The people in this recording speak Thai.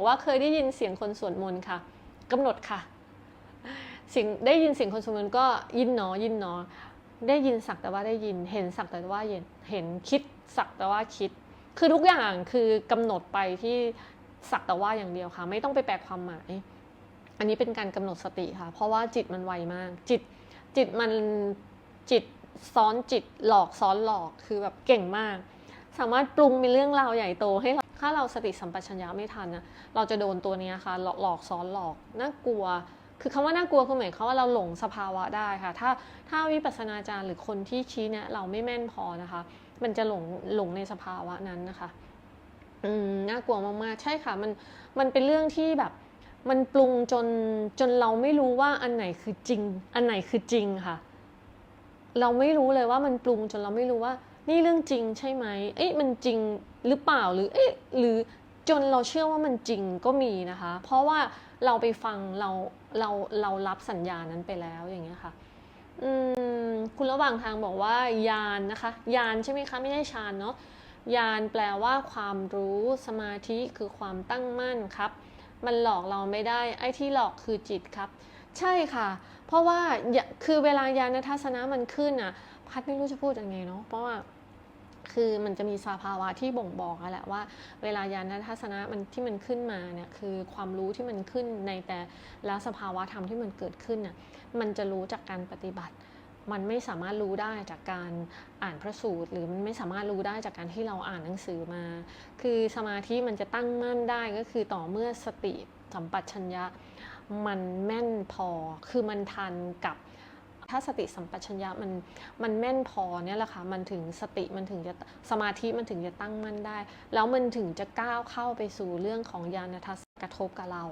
บอกว่าเคยได้ยินเสียงคนสวดมนต์ค่ะกำหนดค่ะเสียงได้ยินเสียงคนสวดมนต์ก็ยินหนอยินหนอ ได้ยินสักแต่ว่าได้ยิน เห็นสักแต่ว่าเห็นเห็นคิดสักแต่ว่าคิด คือทุกอย่างคือกำหนดไปที่สักแต่ว่าอย่างเดียวค่ะ ไม่ต้องไปแปลความหมาย อันนี้เป็นการกำหนดสติค่ะ เพราะว่าจิตมันไวมาก จิตจิตมันจิตซ้อนจิตหลอกซ้อนหลอกคือแบบเก่งมาก สามารถปรุงเป็นเรื่องราวใหญ่โตให้เรา ถ้าเราสติสัมปชัญญะไม่ทันนะเราจะโดนตัวนี้ค่ะ หลอกหลอกซ้อนหลอกน่ากลัว คือคำว่าน่ากลัวคือหมายความว่าเราหลงสภาวะได้ค่ะ ถ้าถ้าวิปัสสนาจารย์หรือคนที่ชี้เนี่ยเราไม่แม่นพอนะคะ มันจะหลงหลงในสภาวะนั้นนะคะ อืมน่ากลัวมากๆใช่ค่ะ มันมันเป็นเรื่องที่แบบมันปรุงจนจนเราไม่รู้ว่าอันไหนคือจริง อันไหนคือจริงค่ะ เราไม่รู้เลยว่ามันปรุงจนเราไม่รู้ว่า นี่เรื่องจริงใช่ไหมเอ๊ะมันจริง หรือเปล่าหรือเอ๊ะหรือจนเราเชื่อว่ามันจริงก็มีนะคะ เพราะว่าเราไปฟังเราเราเรารับสัญญานั้นไปแล้วอย่างเงี้ยค่ะอืมคุณระหว่างทางบอกว่ายานนะคะยานใช่ไหมคะไม่ใช่ฌานเนาะยานแปลว่าความรู้สมาธิคือความตั้งมั่นครับ มันหลอกเราไม่ได้ไอ้ที่หลอกคือจิตครับ ใช่ค่ะ เพราะว่าคือเวลายานทัศนะมันขึ้นอะ พัดไม่รู้จะพูดยังไงเนาะเพราะว่า คือมันจะมีสภาวะที่บ่งบอกแหละว่า เวลายานทัศนะมันที่มันขึ้นมาเนี่ยคือความรู้ที่มันขึ้นในแต่ละสภาวะธรรมที่มันเกิดขึ้นน่ะมันจะรู้จากการปฏิบัติ มันไม่สามารถรู้ได้จากการอ่านพระสูตร หรือมันไม่สามารถรู้ได้จากการที่เราอ่านหนังสือมา คือสมาธิมันจะตั้งมั่นได้ก็คือต่อเมื่อสติสัมปชัญญะมันแม่นพอคือมันทันกับ ถ้าสติสัมปชัญญะมันมันแม่นพอเนี่ยแหละค่ะมันถึงสติมันถึงจะสมาธิมันถึงจะตั้งมั่นได้ แล้วมันถึงจะก้าวเข้าไปสู่เรื่องของญาณทัศน์กระทบกับเรา